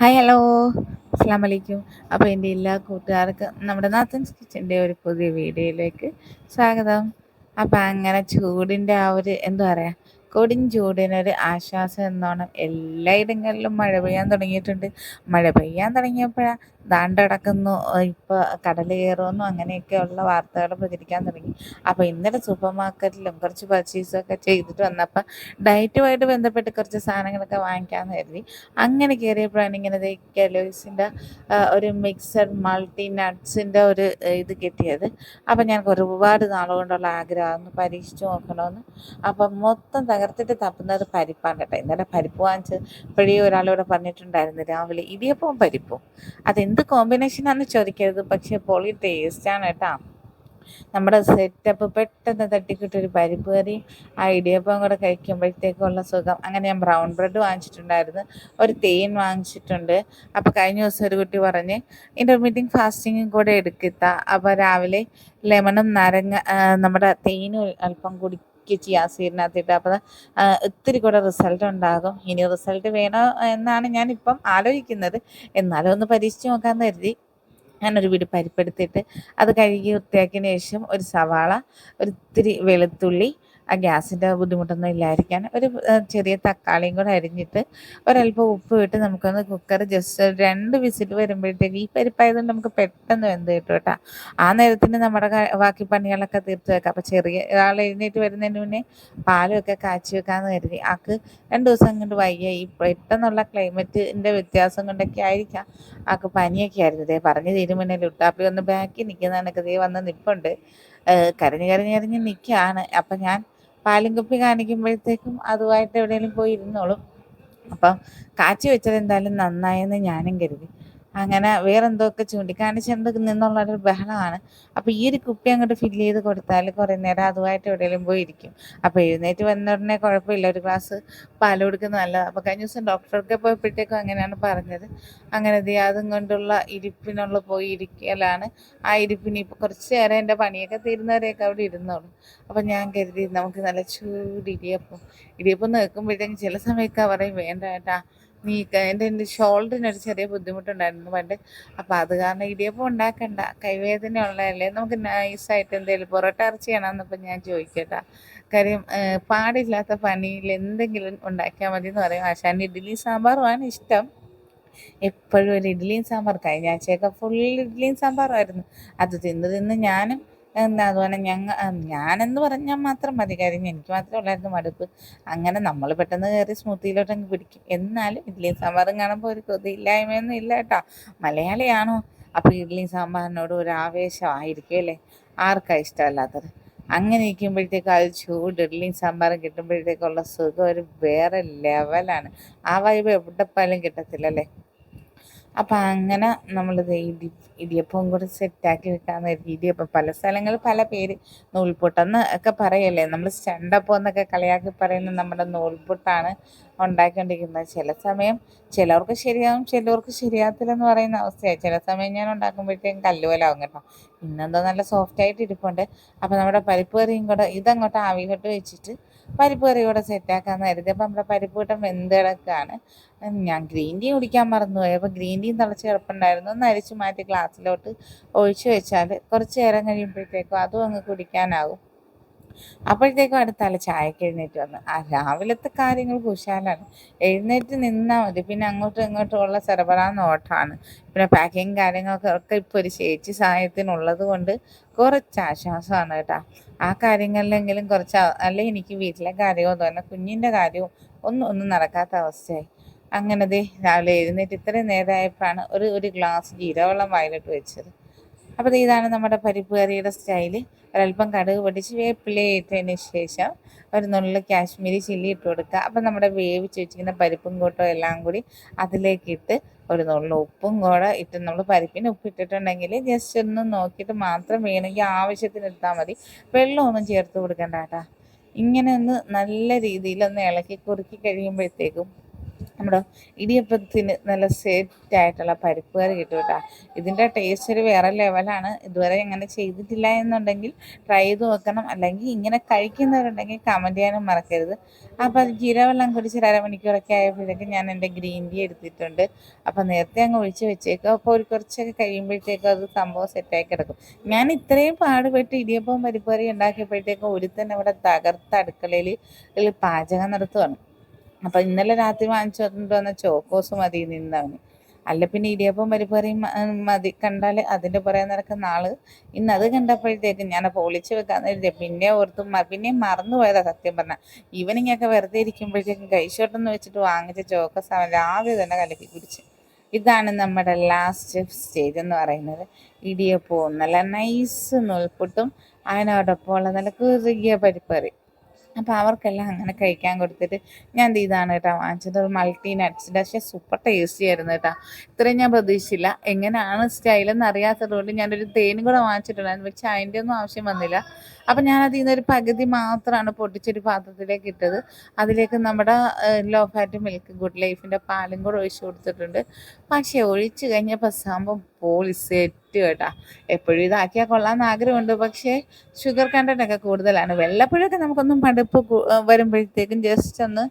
Hi hello അസ്സാം വലൈക്കും അപ്പോൾ എന്റെ എല്ലാ കൂട്ടുകാർക്കും നമ്മുടെ നാത്തൻസ് കിച്ചന്റെ ഒരു പുതിയ വീഡിയോയിലേക്ക് സ്വാഗതം. അപ്പോൾ അങ്ങനെ ചൂടിന്റെ ആ ഒരു എന്താ പറയുക കൊടും ചൂടിനൊരു ആശ്വാസം എന്നോണം എല്ലായിടങ്ങളിലും മഴ പെയ്യാൻ തുടങ്ങിയിട്ടുണ്ട്. മഴ പെയ്യാൻ തുടങ്ങിയപ്പോഴാണ് ദാണ്ടടക്കുന്നു ഇപ്പോൾ കടൽ കയറുന്നു അങ്ങനെയൊക്കെയുള്ള വാർത്തകൾ പ്രചരിക്കാൻ തുടങ്ങി. അപ്പോൾ ഇന്നലെ സൂപ്പർ മാർക്കറ്റിലും കുറച്ച് പർച്ചേസൊക്കെ ചെയ്തിട്ട് വന്നപ്പോൾ ഡയറ്റുമായിട്ട് ബന്ധപ്പെട്ട് കുറച്ച് സാധനങ്ങളൊക്കെ വാങ്ങിക്കാമെന്ന് കരുതി. അങ്ങനെ കയറിയപ്പോഴാണ് ഇങ്ങനെ കെലോയ്സിന്റെ ഒരു മിക്സഡ് മൾട്ടി നട്ട്സിന്റെ ഒരു ഇത് കിട്ടിയത്. അപ്പോൾ ഞാൻ ഒരുപാട് നാളുകൊണ്ടുള്ള ആഗ്രഹം പരീക്ഷിച്ച് നോക്കണമെന്ന് അപ്പം മൊത്തം തകർത്തിട്ട് തപ്പുന്നത് പരിപ്പാണ് കേട്ടോ. ഇന്നലെ പരിപ്പ് വാങ്ങിച്ച് ഇപ്പോഴേ ഒരാളിവിടെ പറഞ്ഞിട്ടുണ്ടായിരുന്നു രാവിലെ ഇടിയപ്പവും പരിപ്പും. അതെന്ത് കോമ്പിനേഷനാണെന്ന് ചോദിക്കരുത്. പക്ഷേ പൊളി ടേസ്റ്റാണ് കേട്ടോ. നമ്മുടെ സെറ്റപ്പ് പെട്ടെന്ന് തട്ടിക്കിട്ടൊരു പരിപ്പ് കറി ആ ഇടിയപ്പം കൂടെ കഴിക്കുമ്പോഴത്തേക്കുള്ള സുഖം. അങ്ങനെ ഞാൻ ബ്രൗൺ ബ്രെഡ് വാങ്ങിച്ചിട്ടുണ്ടായിരുന്നു. ഒരു തേൻ വാങ്ങിച്ചിട്ടുണ്ട്. അപ്പോൾ കഴിഞ്ഞ ദിവസം ഒരു കുട്ടി പറഞ്ഞ് ഇന്റർമീഡിയറ്റ് ഫാസ്റ്റിങ്ങും കൂടെ എടുക്കിത്ത അപ്പോൾ രാവിലെ ലെമണും നാരങ്ങ നമ്മുടെ തേനും അല്പം കുടി ചിയാസീഡിനകത്തിട്ട് അപ്പോൾ ഒത്തിരി കൂടെ റിസൾട്ട് ഉണ്ടാകും. ഇനി റിസൾട്ട് വേണോ എന്നാണ് ഞാനിപ്പം ആലോചിക്കുന്നത്. എന്നാലും ഒന്ന് പരീക്ഷിച്ച് നോക്കാമെന്ന് കരുതി. ഞാനൊരു വീട് പരിപ്പെടുത്തിയിട്ട് അത് കഴുകി വൃത്തിയാക്കിയതിന് ശേഷം ഒരു സവാള ഒരിത്തിരി വെളുത്തുള്ളി ആ ഗ്യാസിന്റെ ബുദ്ധിമുട്ടൊന്നും ഇല്ലായിരിക്കാൻ ഒരു ചെറിയ തക്കാളിയും കൂടെ അരിഞ്ഞിട്ട് ഒരല്പം ഉപ്പ് ഇട്ട് നമുക്കൊന്ന് കുക്കർ ജസ്റ്റ് രണ്ട് വിസിൽ വരുമ്പോഴത്തേക്ക് ഈ പരിപ്പായതുകൊണ്ട് നമുക്ക് പെട്ടെന്ന് വെന്ത് കിട്ടും കേട്ടോ. ആ നേരത്തിന് നമ്മുടെ ബാക്കി പണികളൊക്കെ തീർത്ത് വെക്കാം. അപ്പോൾ ചെറിയ ആൾ എഴുന്നേറ്റ് വരുന്നതിന് മുന്നേ പാലുമൊക്കെ കാച്ചി വെക്കാമെന്ന് കരുതി. ആക്ക് രണ്ട് ദിവസം കൊണ്ട് വയ്യ. ഈ പെട്ടെന്നുള്ള ക്ലൈമറ്റിന്റെ വ്യത്യാസം കൊണ്ടൊക്കെ ആയിരിക്കാം ആക്ക് പനിയൊക്കെ ആയിരുന്നു. ദേ പറഞ്ഞു തീരുമുന്നേ ലുട്ടാപ്പി ഒന്ന് ബാക്കി നിൽക്കുന്നതാണ് ദേ വന്ന് നിൽപ്പുണ്ട് കരഞ്ഞ് കരഞ്ഞ് കരഞ്ഞ് നിൽക്കുകയാണ് അപ്പം ഞാൻ പാലും കുപ്പി കാണിക്കുമ്പോഴത്തേക്കും അതുമായിട്ട് എവിടെയെങ്കിലും പോയി ഇരുന്നോളും. അപ്പം കാച്ചി വെച്ചത് എന്തായാലും നന്നായെന്ന് ഞാനും കരുതി. അങ്ങനെ വേറെന്തൊക്കെ ചൂണ്ടിക്കാണിച്ചുകൊണ്ട് നിന്നുള്ളൊരു ബഹളമാണ്. അപ്പോൾ ഈ ഒരു കുപ്പി അങ്ങോട്ട് ഫില്ല് ചെയ്ത് കൊടുത്താൽ കുറേ നേരം അതുമായിട്ട് എവിടെയെങ്കിലും പോയി ഇരിക്കും അപ്പോൾ എഴുന്നേറ്റ് വന്ന ഉടനെ കുഴപ്പമില്ല. ഒരു ഗ്ലാസ് പാൽ കൊടുക്കുന്ന നല്ലത്. അപ്പോൾ കഴിഞ്ഞ ദിവസം ഡോക്ടർക്ക് പോയപ്പോഴത്തേക്കും അങ്ങനെയാണ് പറഞ്ഞത്. അങ്ങനെ അതും കൊണ്ടുള്ള ഇരിപ്പിനുള്ള പോയി ഇരിക്കലാണ്. ആ ഇരിപ്പിന് ഇപ്പോൾ കുറച്ച് നേരം എന്റെ പണിയൊക്കെ തീരുന്നവരെയൊക്കെ അവിടെ ഇരുന്നോളൂ. അപ്പോൾ ഞാൻ കരുതി നമുക്ക് നല്ല ചൂട് ഇടിയപ്പം. ഇടിയപ്പം നിൽക്കുമ്പോഴത്തേക്കും ചില സമയമൊക്കെ പറയും വേണ്ട കേട്ടാ നീ എന്റെ എന്റെ ഷോൾഡറിനൊരു ചെറിയ ബുദ്ധിമുട്ടുണ്ടായിരുന്നു പണ്ട്. അപ്പോൾ അത് കാരണം ഇടിയപ്പം ഉണ്ടാക്കണ്ട. കൈവേദന ഉള്ളതല്ലേ നമുക്ക് നൈസായിട്ട് എന്തെങ്കിലും പൊറോട്ട ഇറച്ചി ചെയ്യണമെന്നപ്പോൾ ഞാൻ ചോദിക്കട്ട. കാര്യം പാടില്ലാത്ത പണിയിൽ എന്തെങ്കിലും ഉണ്ടാക്കിയാൽ മതി എന്ന് പറയും ആശാൻ ഇഡ്ഡലി സാമ്പാറുമാണ് ഇഷ്ടം. എപ്പോഴും ഒരു ഇഡ്ഡലിയും സാമ്പാർ കഴിഞ്ഞ ആഴ്ചയൊക്കെ ഫുൾ ഇഡ്ഡലിയും സാമ്പാറുമായിരുന്നു അത് തിന്ന് തിന്ന് ഞാനും എന്താ അതുപോലെ ഞങ്ങൾ ഞാനെന്ന് പറഞ്ഞാൽ മാത്രം മതി. കാര്യം എനിക്ക് മാത്രമേ ഉള്ളായിരുന്നു മടുപ്പ്. അങ്ങനെ നമ്മൾ പെട്ടെന്ന് കയറി സ്മൂത്തിയിലോട്ട് അങ്ങ് പിടിക്കും. എന്നാലും ഇഡ്ഡലിയും സാമ്പാറും കാണുമ്പോൾ ഒരു കൊതിയില്ലായ്മയൊന്നും ഇല്ല കേട്ടോ. മലയാളിയാണോ? അപ്പോൾ ഇഡ്ഡലിയും സാമ്പാറിനോട് ഒരു ആവേശമായിരിക്കും അല്ലേ? ആർക്കാ ഇഷ്ടമല്ലാത്തത്? അങ്ങനെ ഇരിക്കുമ്പോഴത്തേക്ക് അത് ചൂട് ഇഡ്ഡലിയും സാമ്പാറും കിട്ടുമ്പോഴത്തേക്കുള്ള സുഖം ഒരു വേറെ ലെവലാണ് ആ വൈബ് എവിടെ പോയാലും കിട്ടത്തില്ല അല്ലേ? അപ്പം അങ്ങനെ നമ്മളിത് ഇടി ഇടിയപ്പവും കൂടെ സെറ്റാക്കി വെക്കാമെന്ന് കരുതി. ഇടിയപ്പം പല സ്ഥലങ്ങളിൽ പല പേര് നൂൽപുട്ടെന്ന് ഒക്കെ പറയല്ലേ? നമ്മൾ സ്റ്റണ്ടപ്പം എന്നൊക്കെ കളിയാക്കി പറയുന്ന നമ്മുടെ നൂൽപുട്ടാണ് ഉണ്ടാക്കിക്കൊണ്ടിരിക്കുന്നത് ചില സമയം ചിലവർക്ക് ശരിയാകും ചിലവർക്ക് ശരിയാകത്തില്ലെന്ന് പറയുന്ന അവസ്ഥയാണ് ചില സമയം ഞാൻ ഉണ്ടാക്കുമ്പോഴത്തേക്കും കല്ലുപോലാവും കേട്ടോ. ഇന്നെന്തോ നല്ല സോഫ്റ്റ് ആയിട്ട് ഇരിപ്പുണ്ട്. അപ്പോൾ നമ്മുടെ പരിപ്പ് കറിയും കൂടെ ഇതങ്ങോട്ട് ആവിയിലോട്ട് വെച്ചിട്ട് പരിപ്പ് കറി കൂടെ സെറ്റാക്കാമെന്ന് കരുതി. അപ്പം നമ്മുടെ പരിപ്പ് കൂട്ടം വെന്ത് കിടക്കുകയാണ് ഞാൻ ഗ്രീൻ ടീ കുടിക്കാൻ മറന്നുപോയി. അപ്പോൾ ഗ്രീൻ ടീ തിളച്ച് കിടപ്പുണ്ടായിരുന്നു. ഒന്ന് അരിച്ച് മാറ്റി ഗ്ലാസ്സിലോട്ട് ഒഴിച്ചു വെച്ചാൽ കുറച്ച് നേരം കഴിയുമ്പോഴത്തേക്കും അതും അങ്ങ് കുടിക്കാനാവും. അപ്പോഴത്തേക്കും തല ചായക്ക് എഴുന്നേറ്റ് വന്നു ആ രാവിലത്തെ കാര്യങ്ങൾ കുശാലാണ്. എഴുന്നേറ്റ് നിന്നാൽ മതി. പിന്നെ അങ്ങോട്ടും ഇങ്ങോട്ടും ഉള്ള സെറബറാന്ന് ഓട്ടാണ് പിന്നെ പാക്കിങ് കാര്യങ്ങളൊക്കെ ഒക്കെ ഇപ്പോൾ ഒരു ചേച്ചി സഹായത്തിനുള്ളത് കൊണ്ട് കുറച്ച് ആശ്വാസമാണ് കേട്ടോ. ആ കാര്യങ്ങളിലെങ്കിലും കുറച്ച് അല്ലെ എനിക്ക് വീട്ടിലെ കാര്യമോ തന്നെ കുഞ്ഞിന്റെ കാര്യവും ഒന്നും ഒന്നും നടക്കാത്ത അവസ്ഥയായി. അങ്ങനെ ദേ രാവിലെ എഴുന്നേറ്റ് ഇത്രയും നേരമായപ്പോഴാണ് ഒരു ഒരു ഗ്ലാസ് ജീരവെള്ളം വായിലിട്ട് വെച്ചത്. അപ്പോൾ ഇതാണ് നമ്മുടെ പരിപ്പ് കറിയുടെ സ്റ്റൈൽ ഒരല്പം കടുക് പൊടിച്ച് വേപ്പില ഇട്ടതിന് ശേഷം ഒരു നുള്ളിൽ കാശ്മീരി ചില്ലി ഇട്ട് കൊടുക്കുക. അപ്പം നമ്മുടെ വേവിച്ച് വെച്ചിരിക്കുന്ന പരിപ്പും കൂട്ടോ എല്ലാം കൂടി അതിലേക്കിട്ട് ഒരു നുള്ളിൽ ഉപ്പും കൂടെ ഇട്ട് നമ്മൾ പരിപ്പിന് ഉപ്പ് ഇട്ടിട്ടുണ്ടെങ്കിൽ ജസ്റ്റ് ഒന്ന് നോക്കിയിട്ട് മാത്രം വേണമെങ്കിൽ ആവശ്യത്തിന് എടുത്താൽ മതി. വെള്ളമൊന്നും ചേർത്ത് കൊടുക്കണ്ട കേട്ടോ. ഇങ്ങനെ ഒന്ന് നല്ല രീതിയിൽ ഒന്ന് ഇളക്കി കുറുക്കി കഴിയുമ്പോഴത്തേക്കും നമ്മുടെ ഇടിയപ്പത്തിന് നല്ല സെറ്റ് ആയിട്ടുള്ള പരിപ്പ് കറി കിട്ടും കേട്ടോ. ഇതിന്റെ ടേസ്റ്റ് ഒരു വേറെ ലെവലാണ് ഇതുവരെ അങ്ങനെ ചെയ്തിട്ടില്ല എന്നുണ്ടെങ്കിൽ ട്രൈ ചെയ്ത് നോക്കണം. അല്ലെങ്കിൽ ഇങ്ങനെ കഴിക്കുന്നവരുണ്ടെങ്കിൽ കമന്റ് ചെയ്യാനും മറക്കരുത്. അപ്പോൾ അത് ജീരവെള്ളം കുടിച്ച് അരമണിക്കൂറൊക്കെ ആയപ്പോഴേക്കും ഞാൻ എന്റെ ഗ്രീൻ ടീ എടുത്തിട്ടുണ്ട്. അപ്പോൾ നേരത്തെ അങ്ങ് ഒഴിച്ച് വെച്ചേക്കും. അപ്പോൾ ഒരു കുറച്ചൊക്കെ കഴിയുമ്പോഴത്തേക്കും അത് സംഭവം സെറ്റായി കിടക്കും. ഞാൻ ഇത്രയും പാടുപെട്ട് ഇടിയപ്പവും പരിപ്പ് കറി ഉണ്ടാക്കിയപ്പോഴത്തേക്കും ഒരുത്തന്നെ ഇവിടെ തകർത്ത അടുക്കളയിൽ പാചകം നടത്തുവാണ്. അപ്പം ഇന്നലെ രാത്രി വാങ്ങിച്ചുകൊണ്ട് വന്ന ചോക്കോസ് മതി നിന്നവന് അല്ല പിന്നെ ഇടിയപ്പം പരിപ്പറിയും മതി. കണ്ടാൽ അതിന്റെ പുറകെ നടക്കുന്ന ആൾ ഇന്ന് അത് കണ്ടപ്പോഴത്തേക്കും ഞാൻ പൊളിച്ചു വെക്കാന്ന് കരുതി. പിന്നെ ഓർത്തും പിന്നെ മറന്നു പോയതാ സത്യം ഈവനിങ് ഒക്കെ ഇരിക്കുമ്പോഴത്തേക്കും കൈശോട്ടെന്ന് വെച്ചിട്ട് വാങ്ങിച്ച ചോക്കോസ് അവൻ രാവിലെ തന്നെ കലക്കി കുടിച്ച്. ഇതാണ് നമ്മുടെ ലാസ്റ്റ് സ്റ്റേജ് എന്ന് പറയുന്നത്. ഇടിയപ്പവും നല്ല നൈസ് നൂൽപുട്ടും അതിനോടൊപ്പം ഉള്ള നല്ല കുറുകിയ പരിപ്പറി അപ്പോൾ അവർക്കെല്ലാം അങ്ങനെ കഴിക്കാൻ കൊടുത്തിട്ട് ഞാൻ ഇതാണ് കേട്ടോ വാങ്ങിച്ചത്. ഒരു മൾട്ടി നട്ട്സിന്റെ പക്ഷേ സൂപ്പർ ടേസ്റ്റി ആയിരുന്നു കേട്ടോ. ഇത്രയും ഞാൻ പ്രതീക്ഷിച്ചില്ല. എങ്ങനെയാണ് സ്റ്റൈലെന്ന് അറിയാത്തത് കൊണ്ട് ഞാനൊരു തേനും കൂടെ വാങ്ങിച്ചിട്ടുണ്ടായിരുന്നു. പക്ഷേ അതിന്റെ ഒന്നും ആവശ്യം വന്നില്ല. അപ്പം ഞാനതിൽ നിന്നൊരു പകുതി മാത്രമാണ് പൊട്ടിച്ചൊരു പാത്രത്തിലേക്ക് ഇട്ടത്. അതിലേക്ക് നമ്മുടെ ലോ ഫാറ്റ് മിൽക്ക് ഗുഡ് ലൈഫിന്റെ പാലും കൂടെ ഒഴിച്ച് കൊടുത്തിട്ടുണ്ട്. പക്ഷേ ഒഴിച്ച് കഴിഞ്ഞപ്പോൾ സംഭവം പോളി സെറ്റ് കേട്ടാ. എപ്പോഴും ഇതാക്കിയാൽ കൊള്ളാമെന്ന് ആഗ്രഹമുണ്ട്. പക്ഷേ ഷുഗർ കണ്ടന്റ് ഒക്കെ കൂടുതലാണ്. വെള്ളപ്പുഴൊക്കെ നമുക്കൊന്നും മടുപ്പ് വരുമ്പോഴത്തേക്കും ജസ്റ്റ് ഒന്ന്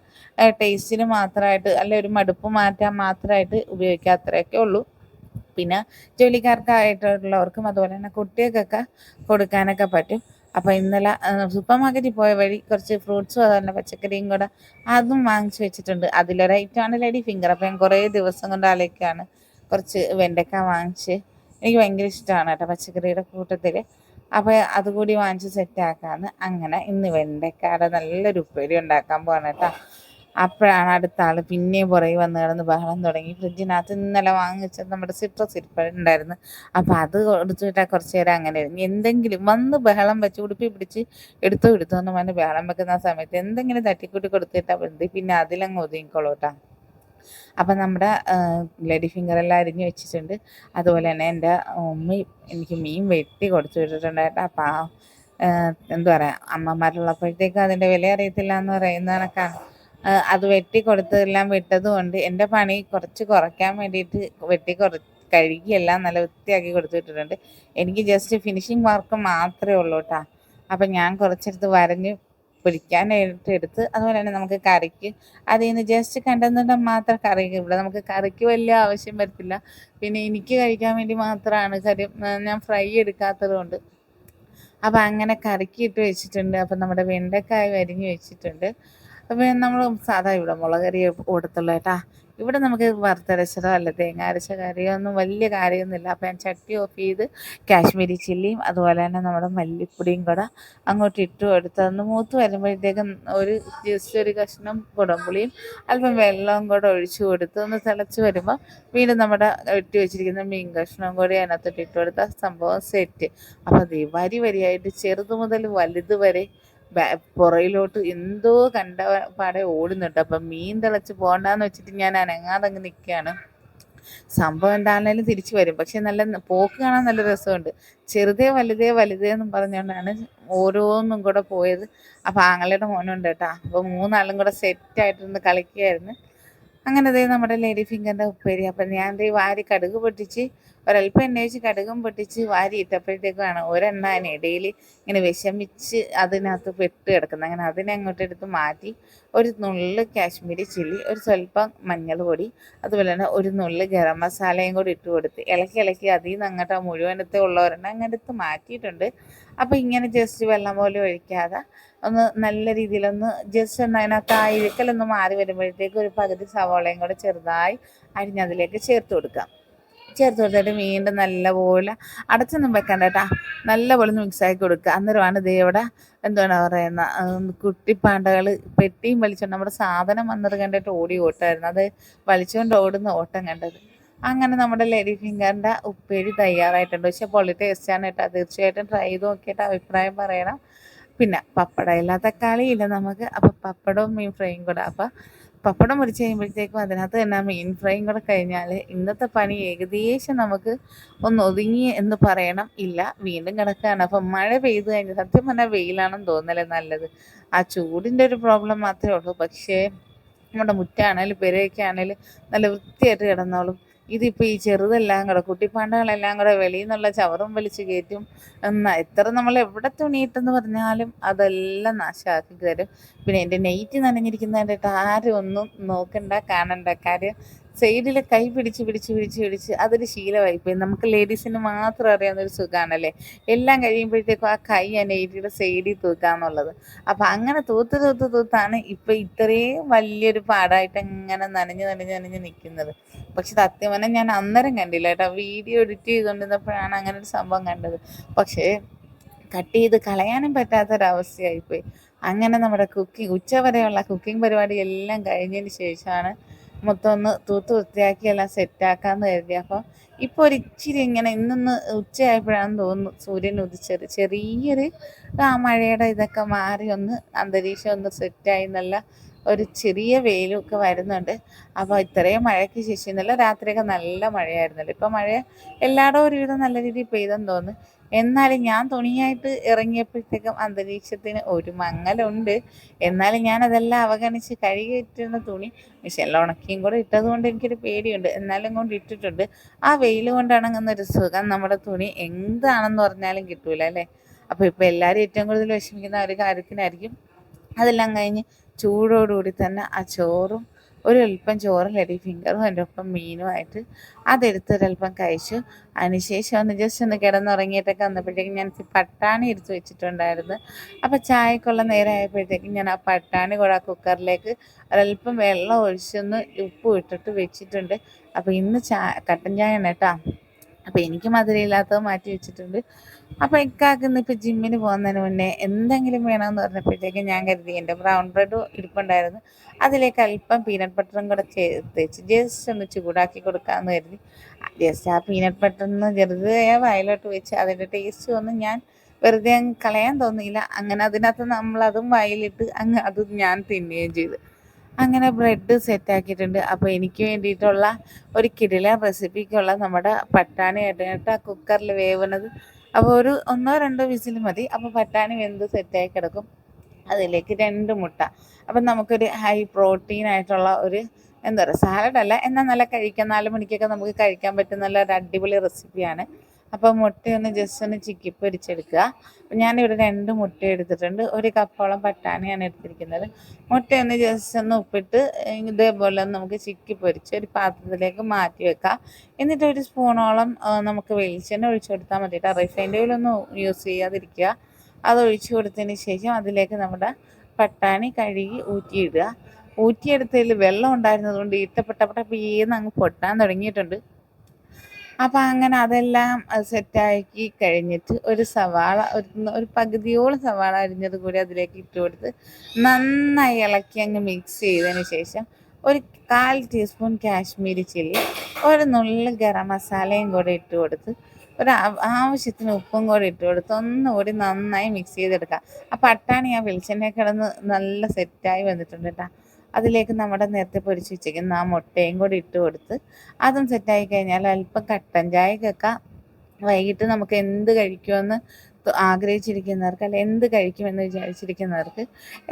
ടേസ്റ്റിന് മാത്രമായിട്ട് അല്ലെ ഒരു മടുപ്പ് മാറ്റാൻ മാത്രമായിട്ട് ഉപയോഗിക്കുക അത്രയൊക്കെ ഉള്ളൂ. പിന്നെ ജോലിക്കാർക്കായിട്ടുള്ളവർക്കും അതുപോലെ തന്നെ കുട്ടികൾക്കൊക്കെ കൊടുക്കാനൊക്കെ പറ്റും. അപ്പോൾ ഇന്നലെ സൂപ്പർ മാർക്കറ്റിൽ പോയ വഴി കുറച്ച് ഫ്രൂട്ട്സും അതുപോലെ പച്ചക്കറിയും കൂടെ അതും വാങ്ങിച്ചു വെച്ചിട്ടുണ്ട്. അതിലൊരു ഐറ്റമാണ് ലേഡി ഫിംഗർ അപ്പം ഞാൻ കുറേ ദിവസം കൊണ്ട് ആലോചിക്കുകയാണ്. കുറച്ച് വെണ്ടക്ക വാങ്ങിച്ച് എനിക്ക് ഭയങ്കര ഇഷ്ടമാണ് കേട്ടോ പച്ചക്കറിയുടെ കൂട്ടത്തിൽ അപ്പോൾ അതുകൂടി വാങ്ങിച്ച് സെറ്റാക്കാമെന്ന് അങ്ങനെ ഇന്ന് വെണ്ടക്കാടെ നല്ലൊരു ഉപ്പേരി ഉണ്ടാക്കാൻ പോകണം കേട്ടോ. അപ്പോഴാണ് അടുത്ത ആൾ പിന്നെയും പുറകെ വന്ന് കിടന്ന് ബഹളം തുടങ്ങി. ഫ്രിഡ്ജിനകത്ത് ഇന്നലെ വാങ്ങിച്ചത് നമ്മുടെ സിട്രസ് ഇരിപ്പുണ്ടായിരുന്നു അപ്പോൾ അത് കൊടുത്തിട്ടാൽ കുറച്ച് നേരം അങ്ങനെ എന്തെങ്കിലും വന്ന് ബഹളം വെച്ച് ഉടുപ്പി പിടിച്ച് എടുത്തോ എടുത്തോ എന്ന് പറഞ്ഞ് ബഹളം വെക്കുന്ന സമയത്ത് എന്തെങ്കിലും തട്ടിക്കൂട്ടി കൊടുത്തിട്ടാൽ പിന്നെ അതിലങ്ങ് ഒതുങ്ങിക്കോളൂ കേട്ടോ. അപ്പം നമ്മുടെ ലേഡി ഫിംഗറെല്ലാം അരിഞ്ഞ് വെച്ചിട്ടുണ്ട്. അതുപോലെ തന്നെ എന്റെ ഉമ്മ എനിക്ക് മീൻ വെട്ടി കൊടുത്തു വിട്ടിട്ടുണ്ടായിട്ട് അപ്പം എന്താ പറയുക അമ്മമാരുള്ളപ്പോഴത്തേക്കും അതിന്റെ വില അറിയത്തില്ല എന്ന് പറയുന്ന കണക്കാണ് അത് വെട്ടി കൊടുത്തതെല്ലാം വിട്ടതുകൊണ്ട് എന്റെ പണി കുറച്ച് കുറയ്ക്കാൻ വേണ്ടിയിട്ട് വെട്ടി കുറ കഴുകിയെല്ലാം നല്ല വൃത്തിയാക്കി കൊടുത്തു വിട്ടിട്ടുണ്ട്. എനിക്ക് ജസ്റ്റ് ഫിനിഷിങ് വർക്ക് മാത്രമേ ഉള്ളൂ കേട്ടോ. അപ്പം ഞാൻ കുറച്ചെടുത്ത് വരഞ്ഞ് പൊരിക്കാനായിട്ട് എടുത്ത് അതുപോലെ തന്നെ നമുക്ക് കറിക്ക് അതിൽ നിന്ന് ജസ്റ്റ് കണ്ടെന്നിട്ട് മാത്രം കറി ഇവിടെ. നമുക്ക് കറിക്ക് വലിയ ആവശ്യം വരത്തില്ല. പിന്നെ എനിക്ക് കഴിക്കാൻ വേണ്ടി മാത്രമാണ് കറി ഞാൻ ഫ്രൈ എടുക്കാത്തത് കൊണ്ട്. അപ്പം അങ്ങനെ കറിക്ക് ഇട്ട് വെച്ചിട്ടുണ്ട്. അപ്പം നമ്മുടെ വെണ്ടക്കായ വരിഞ്ഞ് വെച്ചിട്ടുണ്ട്. അപ്പം നമ്മൾ സാധാ ഇവിടെ മുളകരി കൊടുത്തുള്ളൂ കേട്ടാ. ഇവിടെ നമുക്ക് വറുത്തരച്ചതോ അല്ല തേങ്ങ അരച്ച കറിയോ ഒന്നും വലിയ കാര്യമൊന്നുമില്ല. അപ്പം ഞാൻ ചട്ടി ഓഫ് ചെയ്ത് കാശ്മീരി ചില്ലിയും അതുപോലെ തന്നെ നമ്മുടെ മല്ലിപ്പൊടിയും കൂടെ അങ്ങോട്ട് ഇട്ടു കൊടുത്ത് മൂത്ത് വരുമ്പോഴത്തേക്കും ഒരു ജസ്റ്റ് ഒരു കഷ്ണം കുടംപുളിയും അല്പം വെള്ളവും കൂടെ ഒഴിച്ച് കൊടുത്ത് ഒന്ന് തിളച്ച് വരുമ്പോൾ വീണ്ടും നമ്മുടെ വെട്ടി വെച്ചിരിക്കുന്ന മീൻ കഷ്ണവും കൂടി അതിനകത്തോട്ട് ഇട്ട് കൊടുത്ത സംഭവം സെറ്റ് അപ്പോൾ അത് വരി വരിയായിട്ട് ചെറുത് മുതൽ വലുത് വരെ പുറയിലോട്ട് എന്തോ കണ്ട പാടെ ഓടുന്നുണ്ട്. അപ്പം മീൻ തിളച്ച് പോകണ്ടെന്ന് വെച്ചിട്ട് ഞാൻ അനങ്ങാതങ്ങ് നിൽക്കുകയാണ് സംഭവം എന്താണേലും തിരിച്ചു വരും. പക്ഷെ നല്ല പോക്ക് കാണാൻ നല്ല രസമുണ്ട്. ചെറുതേ വലുതേ വലുതേ എന്നും പറഞ്ഞുകൊണ്ടാണ് ഓരോന്നും കൂടെ പോയത്. അപ്പം ആങ്ങളുടെ മോനുണ്ട് കേട്ടോ. അപ്പോൾ മൂന്നാളും കൂടെ സെറ്റായിട്ടിരുന്ന് കളിക്കുകയായിരുന്നു അങ്ങനെ ദേ നമ്മുടെ ലേഡി ഫിംഗറിന്റെ ഉപ്പേരി. അപ്പം ഞാൻ ദേ വാരി കടുക് പൊട്ടിച്ച് ഒരല്പം എണ്ണ വെച്ച് കടുകും പൊട്ടിച്ച് വാരി ഇട്ടപ്പോഴത്തേക്കാണ് ഒരെണ്ണ ഇടയിൽ ഇങ്ങനെ വിഷമിച്ച് അതിനകത്ത് പെട്ട് കിടക്കുന്നത്. അങ്ങനെ അതിനെ അങ്ങോട്ട് എടുത്ത് മാറ്റി ഒരു നുള്ള് കാശ്മീരി ചില്ലി ഒരു സ്വല്പം മഞ്ഞൾപൊടി അതുപോലെ തന്നെ ഒരു നുള്ള് ഗരം മസാലയും കൂടി ഇട്ട് കൊടുത്ത് ഇളക്കി ഇളക്കി അതിൽ നിന്ന് അങ്ങോട്ട് മുഴുവനത്തെ ഉള്ളവരെണ്ണം അങ്ങനെ എടുത്ത് മാറ്റിയിട്ടുണ്ട്. അപ്പോൾ ഇങ്ങനെ ജസ്റ്റ് വെള്ളം പോലെ ഒഴിക്കാതെ ഒന്ന് നല്ല രീതിയിലൊന്ന് ജസ്റ്റ് ഒന്ന് അതിനകത്ത് ആ ഇഴുക്കലൊന്ന് മാറി വരുമ്പോഴത്തേക്ക് ഒരു പകുതി സവോളയും കൂടെ ചെറുതായി അരിഞ്ഞതിലേക്ക് ചേർത്ത് കൊടുക്കാം. ചേർത്ത് കൊടുത്തിട്ട് വീണ്ടും നല്ലപോലെ അടച്ചൊന്നും വെക്കണ്ട കേട്ടാ നല്ലപോലെ ഒന്ന് മിക്സാക്കി കൊടുക്കുക. അന്നേരമാണ് ഇവിടെ എന്താണ് പറയുന്ന കുട്ടിപ്പാണ്ടകൾ പെട്ടിയും വലിച്ചുകൊണ്ട് നമ്മുടെ സാധനം വന്നത് കണ്ടിട്ട് ഓടി ഓട്ടമായിരുന്നു അത് വലിച്ചുകൊണ്ട് ഓടുന്ന ഓട്ടം കണ്ടത്. അങ്ങനെ നമ്മുടെ ലേഡി ഫിംഗറിന്റെ ഉപ്പേരി തയ്യാറായിട്ടുണ്ട്. പക്ഷെ പൊളി ടേസ്റ്റാണ് കേട്ടോ തീർച്ചയായിട്ടും ട്രൈ ചെയ്ത് നോക്കിയിട്ട് അഭിപ്രായം പറയണം. പിന്നെ പപ്പടം ഇല്ല തക്കാളി ഇല്ല നമുക്ക്. അപ്പം പപ്പടവും മീൻ ഫ്രൈയും കൂടെ. അപ്പം പപ്പടം മുറിച്ച് കഴിയുമ്പോഴത്തേക്കും അതിനകത്ത് തന്നെ മീൻ ഫ്രൈയും കൂടെ കഴിഞ്ഞാൽ ഇന്നത്തെ പണി ഏകദേശം നമുക്ക് ഒന്ന് ഒതുങ്ങി എന്ന് പറയണം. ഇല്ല വീണ്ടും കിടക്കുകയാണ് അപ്പം മഴ പെയ്ത് കഴിഞ്ഞാൽ സത്യം പറഞ്ഞാൽ വെയിലാണെന്ന് തോന്നലേ നല്ലത്. ആ ചൂടിന്റെ ഒരു പ്രോബ്ലം മാത്രമേ ഉള്ളൂ. പക്ഷേ നമ്മുടെ മുറ്റാണേലും പെരയൊക്കെ ആണേലും നല്ല വൃത്തിയായിട്ട് കിടന്നോളും. ഇതിപ്പോൾ ഈ ചെറുതെല്ലാം കൂടെ കുട്ടിപ്പാണ്ടകളെല്ലാം കൂടെ വെളിയിൽ നിന്നുള്ള ചവറും വലിച്ചു കയറ്റും എന്നാൽ എത്ര നമ്മൾ എവിടെ തുണിയിട്ടെന്ന് പറഞ്ഞാലും അതെല്ലാം നാശമാക്കി തരും. പിന്നെ എന്റെ നെയ്റ്റ് നനഞ്ഞിരിക്കുന്നതിന്റെ ആരും ഒന്നും നോക്കണ്ട കാണണ്ട. കാര്യം സൈഡിൽ കൈ പിടിച്ച് പിടിച്ച് പിടിച്ച് പിടിച്ച് അതൊരു ശീലമായിപ്പോയി നമുക്ക് ലേഡീസിന് മാത്രം അറിയാവുന്ന ഒരു സുഖമാണല്ലേ എല്ലാം കഴിയുമ്പോഴത്തേക്കും ആ കൈ ആ നെയ്റ്റിയുടെ സൈഡിൽ തൂക്കാന്നുള്ളത് അപ്പം അങ്ങനെ തൂത്ത് തൂത്ത് തൂത്താണ് ഇപ്പം ഇത്രയും വലിയൊരു പാടായിട്ട് അങ്ങനെ നനഞ്ഞ് നനഞ്ഞ് നനഞ്ഞ് നിൽക്കുന്നത് പക്ഷെ സത്യമനെ ഞാൻ അന്നേരം കണ്ടില്ല കേട്ടോ. വീഡിയോ എഡിറ്റ് ചെയ്തുകൊണ്ടിരുന്നപ്പോഴാണ് അങ്ങനെ ഒരു സംഭവം കണ്ടത്. പക്ഷേ കട്ട് ചെയ്ത് കളയാനും പറ്റാത്തൊരവസ്ഥയായിപ്പോയി. അങ്ങനെ നമ്മുടെ കുക്കിംഗ് ഉച്ച വരെയുള്ള കുക്കിംഗ് പരിപാടി എല്ലാം കഴിഞ്ഞതിന് ശേഷമാണ് മൊത്തം ഒന്ന് തൂത്ത് വൃത്തിയാക്കി എല്ലാം സെറ്റാക്കാമെന്ന് കരുതി. അപ്പോൾ ഇപ്പോൾ ഒരു ഇച്ചിരി ഇങ്ങനെ ഇന്നൊന്ന് ഉച്ചയായപ്പോഴാണെന്ന് തോന്നുന്നു സൂര്യൻ ഉദിച്ചത്. ചെറിയൊരു ആ മഴയുടെ ഇതൊക്കെ മാറി ഒന്ന് അന്തരീക്ഷം ഒന്ന് സെറ്റായി നല്ല ഒരു ചെറിയ വെയിലൊക്കെ വരുന്നുണ്ട്. അപ്പോൾ ഇത്രയും മഴയ്ക്ക് ശേഷം ഇന്നലെ രാത്രിയൊക്കെ നല്ല മഴയായിരുന്നല്ലോ. ഇപ്പോൾ മഴ എല്ലായിടവും ഒരുവിധം നല്ല രീതിയിൽ പെയ്തെന്ന് തോന്നുന്നു. എന്നാലും ഞാൻ തുണിയായിട്ട് ഇറങ്ങിയപ്പോഴത്തേക്കും അന്തരീക്ഷത്തിന് ഒരു മങ്ങലുണ്ട്. എന്നാലും ഞാൻ അതെല്ലാം അവഗണിച്ച് കഴുകിയിട്ടിരുന്ന തുണി മിഷനിൽ ഉണക്കിയും കൂടെ ഇട്ടതുകൊണ്ട് എനിക്കൊരു പേടിയുണ്ട്. എന്നാലും കൊണ്ട് ഇട്ടിട്ടുണ്ട്. ആ വെയിൽ കൊണ്ടിണങ്ങുന്നൊരു സുഖം നമ്മുടെ തുണി എന്താണെന്ന് പറഞ്ഞാലും കിട്ടൂല അല്ലേ? അപ്പോൾ ഇപ്പോൾ എല്ലാവരും ഏറ്റവും കൂടുതൽ വിഷമിക്കുന്ന ഒരു കാര്യത്തിനായിരിക്കും അതെല്ലാം കഴിഞ്ഞ് ചൂടോടുകൂടി തന്നെ ആ ചോറും ഒരു അല്പം ഒരൽപ്പം ലെഡി ഫിംഗറും അതിന്റെ ഒപ്പം മീനുമായിട്ട് അതെടുത്തൊരല്പം കഴിച്ചു. അതിനുശേഷം ഒന്ന് ജസ്റ്റ് ഒന്ന് കിടന്നുറങ്ങിയിട്ടൊക്കെ വന്നപ്പോഴത്തേക്കും ഞാൻ പട്ടാണി എടുത്ത് വെച്ചിട്ടുണ്ടായിരുന്നു. അപ്പോൾ ചായക്കുള്ള നേരമായപ്പോഴത്തേക്കും ഞാൻ ആ പട്ടാണി കൂടെ ആ കുക്കറിലേക്ക് ഒരൽപ്പം വെള്ളം ഒഴിച്ചൊന്ന് ഉപ്പ് ഇട്ടിട്ട് വെച്ചിട്ടുണ്ട്. അപ്പോൾ ഇന്ന് ചാ കട്ടൻ ചായ ആണ് കേട്ടോ. അപ്പോൾ എനിക്ക് മധുരമില്ലാത്തത് മാറ്റി വെച്ചിട്ടുണ്ട്. അപ്പോൾ ഇക്കാക്കുന്ന ഇപ്പൊ ജിമ്മിന് പോകുന്നതിന് മുന്നേ എന്തെങ്കിലും വേണമെന്ന് പറഞ്ഞപ്പോഴത്തേക്ക് ഞാൻ കരുതി എന്റെ ബ്രൗൺ ബ്രെഡ് ഇരിപ്പുണ്ടായിരുന്നു. അതിലേക്ക് അല്പം പീനട്ട് ബട്ടറും കൂടെ ചേർത്ത് ജസ്റ്റ് ഒന്ന് ചൂടാക്കി കൊടുക്കാമെന്ന് കരുതി. ജസ്റ്റ് ആ പീനട്ട് ബട്ടറിന്ന് ചെറുതെ വയലോട്ട് വെച്ച് അതിന്റെ ടേസ്റ്റ് ഒന്നും ഞാൻ വെറുതെ അങ്ങ് കളയാൻ തോന്നിയില്ല. അങ്ങനെ അതിനകത്ത് അതും വയലിട്ട് അങ്ങ് അത് ഞാൻ തിന്നുകയും ചെയ്തു. അങ്ങനെ ബ്രെഡ് സെറ്റാക്കിയിട്ടുണ്ട്. അപ്പോൾ എനിക്ക് വേണ്ടിയിട്ടുള്ള ഒരു കിടിലൻ റെസിപ്പിക്കുള്ള നമ്മുടെ പട്ടാണി കേട്ടോ കുക്കറിൽ വേവുന്നത്. അപ്പോൾ ഒരു ഒന്നോ രണ്ടോ വിസിൽ മതി. അപ്പോൾ പട്ടാണി വെന്ത് സെറ്റായി കിടക്കും. അതിലേക്ക് രണ്ട് മുട്ട. അപ്പം നമുക്കൊരു ഹൈ പ്രോട്ടീൻ ആയിട്ടുള്ള ഒരു എന്താ പറയുക സാലഡല്ല എന്നാൽ നല്ല കഴിക്കാൻ നാല് മണിക്കൊക്കെ നമുക്ക് കഴിക്കാൻ പറ്റുന്ന ഒരു അടിപൊളി റെസിപ്പിയാണ് അപ്പോൾ മുട്ടയൊന്ന് ജസ്റ്റ് ഒന്ന് ചിക്കി പൊരിച്ചെടുക്കുക. അപ്പം ഞാനിവിടെ രണ്ട് മുട്ട എടുത്തിട്ടുണ്ട്. ഒരു കപ്പോളം പട്ടാണിയാണ് എടുത്തിരിക്കുന്നത്. മുട്ടയൊന്ന് ജസ്റ്റ് ഒന്ന് ഉപ്പിട്ട് ഇതേപോലെ നമുക്ക് ചിക്കി പൊരിച്ച് ഒരു പാത്രത്തിലേക്ക് മാറ്റി വെക്കാം. എന്നിട്ട് ഒരു സ്പൂണോളം നമുക്ക് വെളിച്ചെണ്ണ ഒഴിച്ചു കൊടുത്താൽ മതി കേട്ടോ. റിഫൈൻഡ് ഓയിലൊന്നും യൂസ് ചെയ്യാതിരിക്കുക. അത് ഒഴിച്ചു കൊടുത്തതിന് ശേഷം അതിലേക്ക് നമ്മുടെ പട്ടാണി കഴുകി ഊറ്റിയിടുക. ഊറ്റിയെടുത്തതിൽ വെള്ളം ഉണ്ടായിരുന്നതുകൊണ്ട് ഈട്ടപ്പെട്ടപ്പെട്ട പീന്ന് അങ്ങ് പൊട്ടാൻ തുടങ്ങിയിട്ടുണ്ട്. അപ്പം അങ്ങനെ അതെല്ലാം സെറ്റാക്കി കഴിഞ്ഞിട്ട് ഒരു സവാള ഒരു ഒരു പകുതിയോളം സവാള അരിഞ്ഞത് കൂടി അതിലേക്ക് ഇട്ട് കൊടുത്ത് നന്നായി ഇളക്കി അങ്ങ് മിക്സ് ചെയ്തതിന് ശേഷം ഒരു കാൽ ടീസ്പൂൺ കാശ്മീരി ചില്ലി ഒരു നുള്ളു ഗരം മസാലയും കൂടെ ഇട്ട് കൊടുത്ത് ഒരു ആവശ്യത്തിന് ഉപ്പും കൂടി ഇട്ട് കൊടുത്ത് ഒന്നുകൂടി നന്നായി മിക്സ് ചെയ്തെടുക്കാം. ആ പട്ടാണി ആ വെളിച്ചെണ്ണ കിടന്ന് നല്ല സെറ്റായി വന്നിട്ടുണ്ട് കേട്ടോ അതിലേക്ക് നമ്മുടെ നേരത്തെ പൊരിച്ച് വെച്ചിരിക്കുന്ന ആ മുട്ടയും കൂടി ഇട്ട് കൊടുത്ത് അതും സെറ്റായി കഴിഞ്ഞാൽ അല്പം കട്ടൻ ചായക്കൊക്കെ വൈകിട്ട് നമുക്ക് എന്ത് കഴിക്കുമെന്ന് ആഗ്രഹിച്ചിരിക്കുന്നവർക്ക് അല്ലെ എന്ത് കഴിക്കുമെന്ന് വിചാരിച്ചിരിക്കുന്നവർക്ക്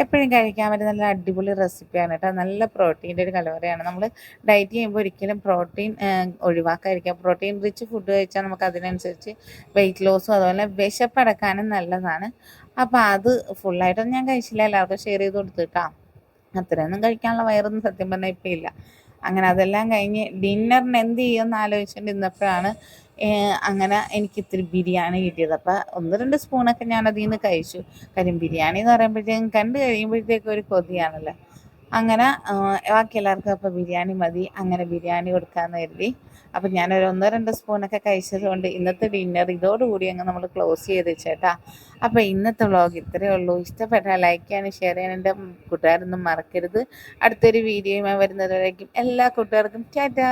എപ്പോഴും കഴിക്കാൻ പറ്റുന്ന നല്ല അടിപൊളി റെസിപ്പിയാണ് കേട്ടോ. നല്ല പ്രോട്ടീന്റെ ഒരു കലവറയാണ്. നമ്മൾ ഡയറ്റ് ചെയ്യുമ്പോൾ ഒരിക്കലും പ്രോട്ടീൻ ഒഴിവാക്കാതിരിക്കുക. പ്രോട്ടീൻ റിച്ച് ഫുഡ് കഴിച്ചാൽ നമുക്ക് അതിനനുസരിച്ച് വെയിറ്റ് ലോസും അതുപോലെ വിശപ്പടക്കാനും നല്ലതാണ്. അപ്പോൾ അത് ഫുള്ളായിട്ടൊന്നും ഞാൻ കഴിച്ചില്ല. എല്ലാവർക്കും ഷെയർ ചെയ്ത് കൊടുത്തു കേട്ടോ. അത്രയൊന്നും കഴിക്കാനുള്ള വയറൊന്നും സത്യം പറഞ്ഞാൽ ഇപ്പം ഇല്ല. അങ്ങനെ അതെല്ലാം കഴിഞ്ഞ് ഡിന്നറിന് എന്ത് ചെയ്യുമെന്ന് ആലോചിച്ചുകൊണ്ട് ഇന്നപ്പോഴാണ് അങ്ങനെ എനിക്ക് ഇത്തിരി ബിരിയാണി കിട്ടിയത്. അപ്പം ഒന്ന് രണ്ട് സ്പൂണൊക്കെ ഞാൻ അതിൽ നിന്ന് കഴിച്ചു. കാര്യം ബിരിയാണി എന്ന് പറയുമ്പോഴത്തേക്കും കണ്ട് കഴിയുമ്പോഴത്തേക്കും ഒരു കൊതിയാണല്ലോ. അങ്ങനെ ബാക്കി എല്ലാവർക്കും അപ്പോൾ ബിരിയാണി മതി അങ്ങനെ ബിരിയാണി കൊടുക്കാമെന്ന് കരുതി. അപ്പം ഞാനൊരു ഒന്നോ രണ്ടോ സ്പൂണൊക്കെ കഴിച്ചത് കൊണ്ട് ഇന്നത്തെ ഡിന്നർ ഇതോടുകൂടി അങ്ങ് നമ്മൾ ക്ലോസ് ചെയ്ത് വെച്ചേട്ടാ. അപ്പോൾ ഇന്നത്തെ വ്ളോഗ് ഇത്രയേ ഉള്ളൂ. ഇഷ്ടപ്പെട്ടാൽ ലൈക്ക് ചെയ്യാനും ഷെയർ ചെയ്യാനും എന്റെ കൂട്ടുകാരൊന്നും മറക്കരുത്. അടുത്തൊരു വീഡിയോയുമായി വരുന്നതുവരേക്കും എല്ലാ കൂട്ടുകാർക്കും ടാറ്റാ!